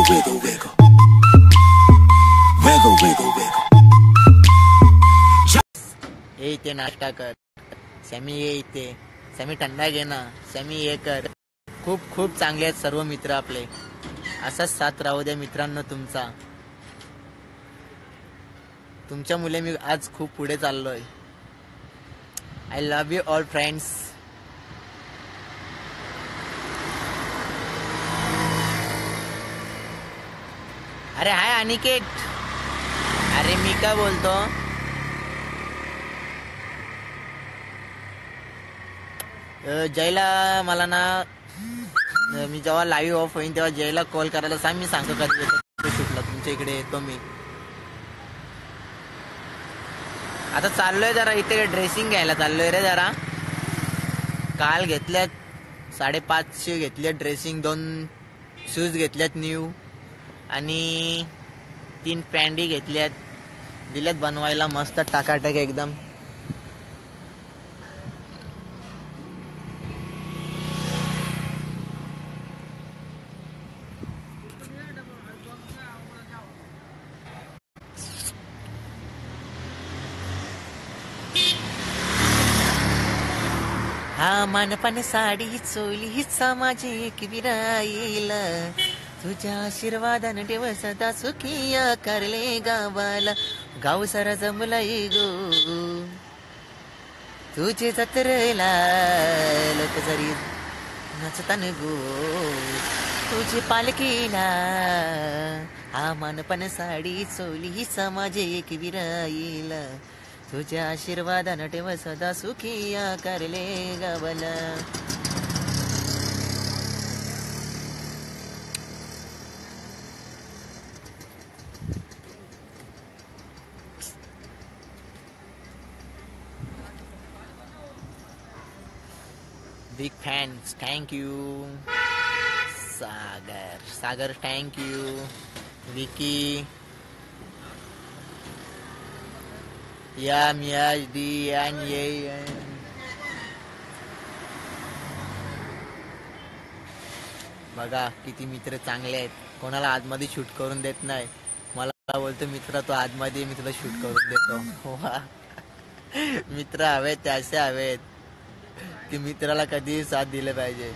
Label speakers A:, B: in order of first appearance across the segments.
A: Wiggle, wiggle, wiggle. Wiggle, wiggle, wiggle.
B: ये इथे नाश्ता कर. सॅमी ये इथे. सॅमी थंडा घे ना. सॅमी ये कर. खूप खूप चांगले आहेत सर्व मित्र आपले. असाच साथ राहू द्या मित्रांनो तुमचा. तुमच्या मुले मी आज खूप पुढे चाललोय. I love you all friends अरे हाय अनिकेत. अरे मी काय बोलतो? जयला मला ना मी जेव्हा लाईव्ह ऑफ होईन तेव्हा जयला कॉल करायला सांग मी सांगतो कधी येतो. शूटला तुमच्या इकडे येतो मी. आता चाललोय जरा इथे ड्रेसिंग घ्यायला चाललोय रे जरा. काल घेतल्यात साडेपाचशे घेतल्यात ड्रेसिंग दोन शूज घेतल्यात न्यू आणि तीन पॅन्डी घेतल्यात. दिल्यात बनवायला मस्त टाकाटक एकदम. हा मानपाने साडी चोली हिचा माझी एक विराईला तुझ्या आशीर्वादान ठेव सदा सुखिया करले गावाला. गाव सारा जमलाय गो. तुझे जत्रेला लोक जरी नचतान गो. तुझे पालखीला आमान पण साडी चोली समाज एक विराईल. तुझ्या आशीर्वादान ठेव सदा सुखिया करले गावाला. Big fans thank you Sagar Sagar thank you Vicky yam Yash D N ये बघा किती मित्र चांगले आहेत. कोणाला आतमध्ये शूट करून देत नाही. मला बोलतो मित्र तो आतमध्ये मित्र शूट करून देतो. वा. मित्र हवेत त्याचे हवेत. की मित्राला कधीही साथ दिले पाहिजे.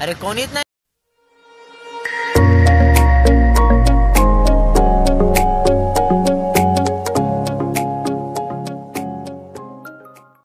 B: अरे कोणीच नाही?